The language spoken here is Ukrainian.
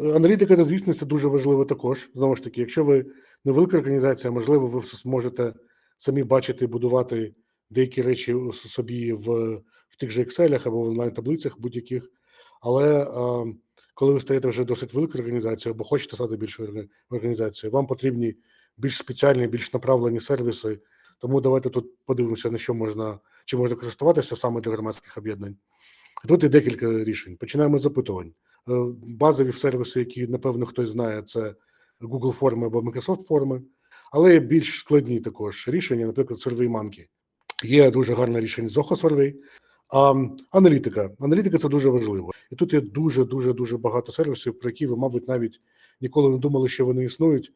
Аналітика та звісність це дуже важливо також. Знову ж таки, якщо ви невелика організація, можливо, ви зможете самі бачити і будувати деякі речі собі в, в тих же Excel або в онлайн-таблицях будь-яких. Але е, коли ви стаєте вже досить великою організацією або хочете стати більшою організацією, вам потрібні більш спеціальні, більш направлені сервіси. Тому давайте тут подивимося, на що можна чи можна користуватися саме для громадських об'єднань. Тут є декілька рішень. Починаємо з запитувань. Е, Базові сервіси, які напевно хтось знає, це Google форми або Microsoft форми, але є більш складні також рішення, наприклад, SurveyMonkey. Є дуже гарне рішення Zoho Survey. А аналітика. Аналітика це дуже важливо. І тут є дуже дуже дуже багато сервісів, про які ви, мабуть, навіть ніколи не думали, що вони існують.